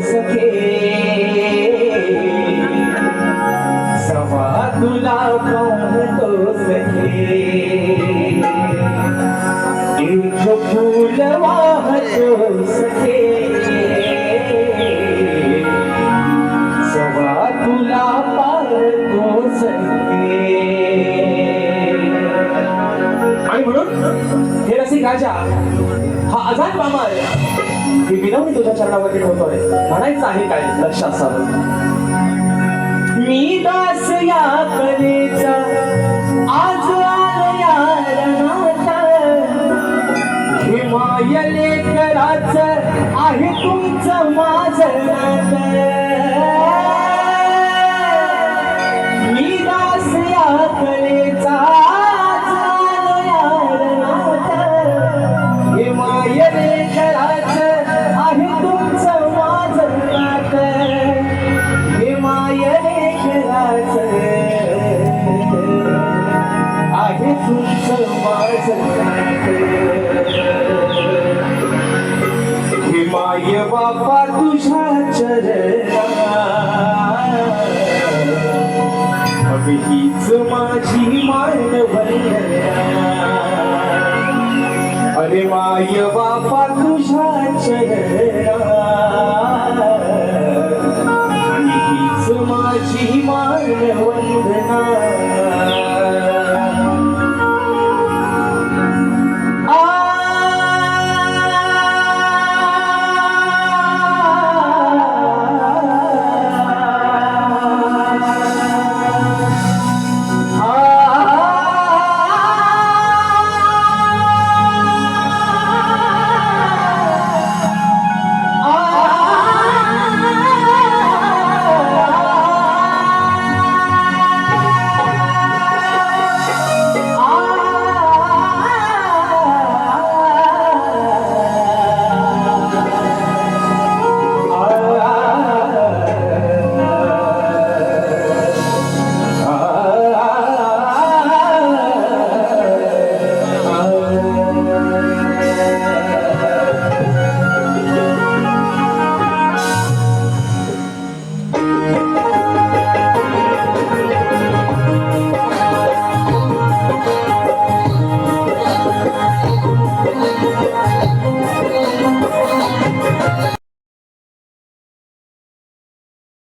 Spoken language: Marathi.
सखे सवा तुला पाहतो सखे। एक फूल वाहतो सखे। म्हणून हे रसिक राजा हा आझाद मामा आहे. की विनवणी तुझ्या चरणावर ठेवतोय. म्हणायचं आहे काय? लक्षात सर मी दास या कलेचा आज बाप्पा तुझ्या चरणा हीच माझी मानवल्या अरे माय बाप्पा तुझ्या चरणा हीच माझी मानवल्या